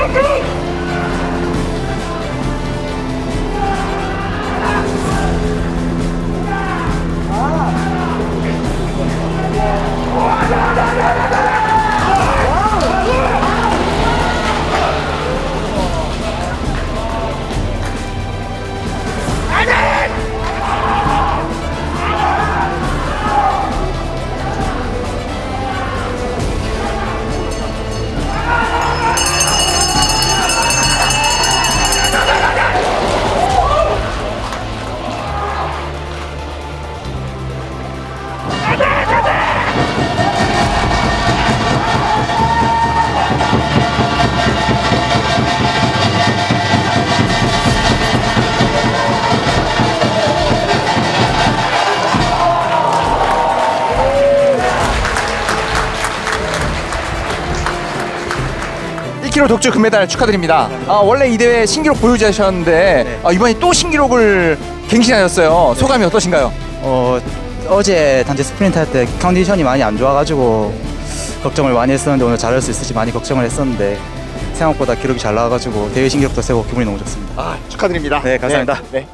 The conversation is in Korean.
Patrick! 1kg 독주 금메달 축하드립니다. 아, 원래 이 대회 신기록 보유자셨는데 아, 이번에 또 신기록을 갱신하셨어요. 소감이 어떠신가요? 어, 어제 단체 스프린트 할 때 컨디션이 많이 안 좋아가지고 걱정을 많이 했었는데 오늘 잘할 수 있을지 많이 걱정을 했었는데 생각보다 기록이 잘 나와가지고 대회 신기록도 세고 기분이 너무 좋습니다. 아, 축하드립니다. 네, 감사합니다. 네, 네.